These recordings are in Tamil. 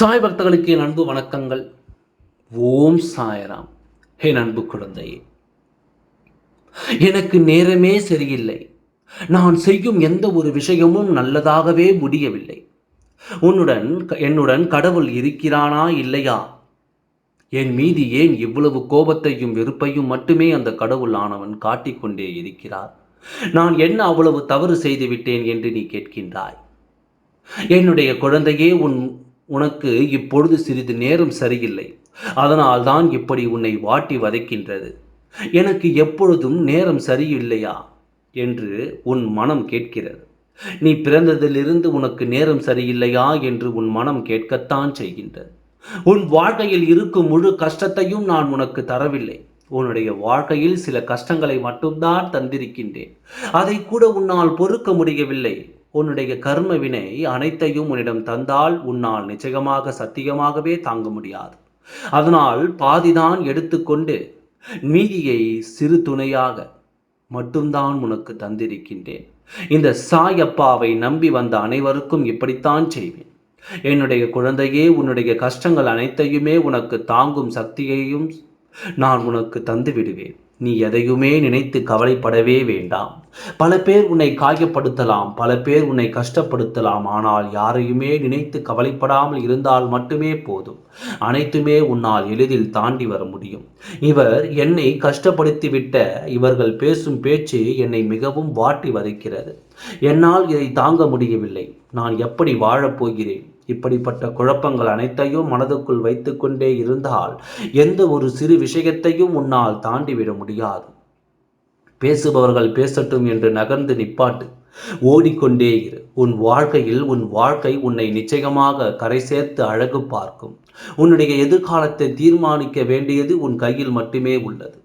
சாய் பக்தர்களுக்கு என் அன்பு வணக்கங்கள். ஓம் சாயராம். என் அன்பு குழந்தையே. எனக்கு நேரமே சரியில்லை. நான் செய்யும் எந்த ஒரு விஷயமும் நல்லதாகவே முடியவில்லை. உன்னுடன் என்னுடன் கடவுள் இருக்கிறானா இல்லையா? என் மீது ஏன் இவ்வளவு கோபத்தையும் வெறுப்பையும் மட்டுமே அந்த கடவுள் ஆனவன் காட்டிக்கொண்டே இருக்கிறார்? நான் என்ன அவ்வளவு தவறு செய்துவிட்டேன் என்று நீ கேட்கின்றாய்? என்னுடைய குழந்தையே உன் உனக்கு இப்பொழுது சிறிது நேரம் சரியில்லை. அதனால் தான் இப்படி உன்னை வாட்டி வதைக்கின்றது. எனக்கு எப்பொழுதும் நேரம் சரியில்லையா? என்று உன் மனம் கேட்கிறது. நீ பிறந்ததிலிருந்து உனக்கு நேரம் சரியில்லையா? என்று உன் மனம் கேட்கத்தான் செய்கின்றது. உன் வாழ்க்கையில் இருக்கும் முழு கஷ்டத்தையும் நான் உனக்கு தரவில்லை. உன்னுடைய வாழ்க்கையில் சில கஷ்டங்களை மட்டும்தான் தந்திருக்கின்றேன். அதை கூட உன்னால் பொறுக்க முடியவில்லை. உன்னுடைய கர்ம வினை அனைத்தையும் உன்னிடம் தந்தால் உன்னால் நிச்சயமாக சத்தியமாகவே தாங்க முடியாது. அதனால் பாதிதான் எடுத்துக்கொண்டு மீதியை சிறு துணையாக மட்டும்தான் உனக்கு தந்திருக்கின்றேன். இந்த சாயப்பாவை நம்பி வந்த அனைவருக்கும் இப்படித்தான் செய்வேன். என்னுடைய குழந்தையே உன்னுடைய கஷ்டங்கள் அனைத்தையுமே உனக்கு தாங்கும் சக்தியையும் நான் உனக்கு தந்து விடுவேன் நீ எதையுமே நினைத்து கவலைப்படவே வேண்டாம். பல பேர் உன்னை காயப்படுத்தலாம் பல பேர் உன்னை கஷ்டப்படுத்தலாம் ஆனால் யாரையுமே நினைத்து கவலைப்படாமல் இருந்தால் மட்டுமே போதும். அனைத்துமே உன்னால் எளிதில் தாண்டி வர முடியும். இவர் என்னை கஷ்டப்படுத்திவிட்ட இவர்கள் பேசும் பேச்சு என்னை மிகவும் வாட்டி வதைக்கிறது. என்னால் இதை தாங்க முடியவில்லை. நான் எப்படி வாழப்போகிறேன் இப்படிப்பட்ட குழப்பங்கள் அனைத்தையும் மனதுக்குள் வைத்துக்கொண்டே இருந்தால் எந்த ஒரு சிறு விஷயத்தையும் உன்னால் தாண்டிவிட முடியாது. பேசுபவர்கள் பேசட்டும் என்று நகர்ந்து நிப்பாட்டு. ஓடிக்கொண்டே இரு. உன் வாழ்க்கையில் உன் வாழ்க்கை உன்னை நிச்சயமாக கரை சேர்த்து அழகு பார்க்கும். உன்னுடைய எதிர்காலத்தை தீர்மானிக்க வேண்டியது உன் கையில் மட்டுமே உள்ளது.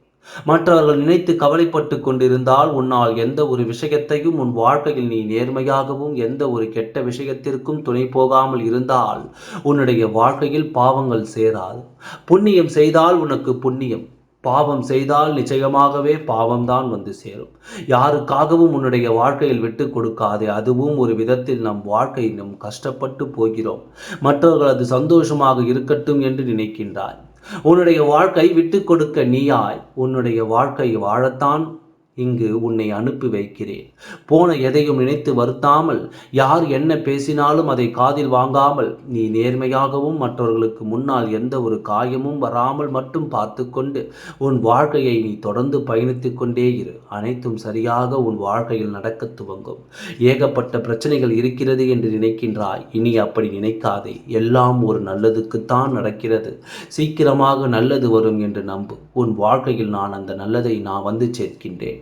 மற்றவர்கள் நினைத்து கவலைப்பட்டு கொண்டிருந்தால் உன்னால் எந்த ஒரு விஷயத்தையும் உன் வாழ்க்கையில் நீ நேர்மையாகவும் எந்த ஒரு கெட்ட விஷயத்திற்கும் துணை போகாமல் இருந்தால் உன்னுடைய வாழ்க்கையில் பாவங்கள் சேராது. புண்ணியம் செய்தால் உனக்கு புண்ணியம். பாவம் செய்தால் நிச்சயமாகவே பாவம்தான் வந்து சேரும். யாருக்காகவும் உன்னுடைய வாழ்க்கையில் விட்டு கொடுக்காதே. அதுவும் ஒரு விதத்தில் நம் வாழ்க்கை நம் கஷ்டப்பட்டு போகிறோம். மற்றவர்கள் அது சந்தோஷமாக இருக்கட்டும் என்று நினைக்கின்றாய். உன்னுடைய வாழ்க்கை விட்டு கொடுக்க நீயாய் உன்னுடைய வாழ்க்கை வாழத்தான் இங்கு உன்னை அனுப்பி வைக்கிறேன். போன எதையும் நினைத்து வருத்தாமல் யார் என்ன பேசினாலும் அதை காதில் வாங்காமல் நீ நேர்மையாகவும் மற்றவர்களுக்கு முன்னால் எந்த ஒரு காயமும் வராமல் மட்டும் பார்த்து கொண்டு உன் வாழ்க்கையை நீ தொடர்ந்து பயணித்து கொண்டே இரு. அனைத்தும் சரியாக உன் வாழ்க்கையில் நடக்க துவங்கும். ஏகப்பட்ட பிரச்சனைகள் இருக்கிறது என்று நினைக்கின்றாய். இனி அப்படி நினைக்காதே. எல்லாம் ஒரு நல்லதுக்குத்தான் நடக்கிறது. சீக்கிரமாக நல்லது வரும் என்று நம்பு. உன் வாழ்க்கையில் நான் அந்த நல்லதை நான் வந்து சேர்க்கின்றேன்.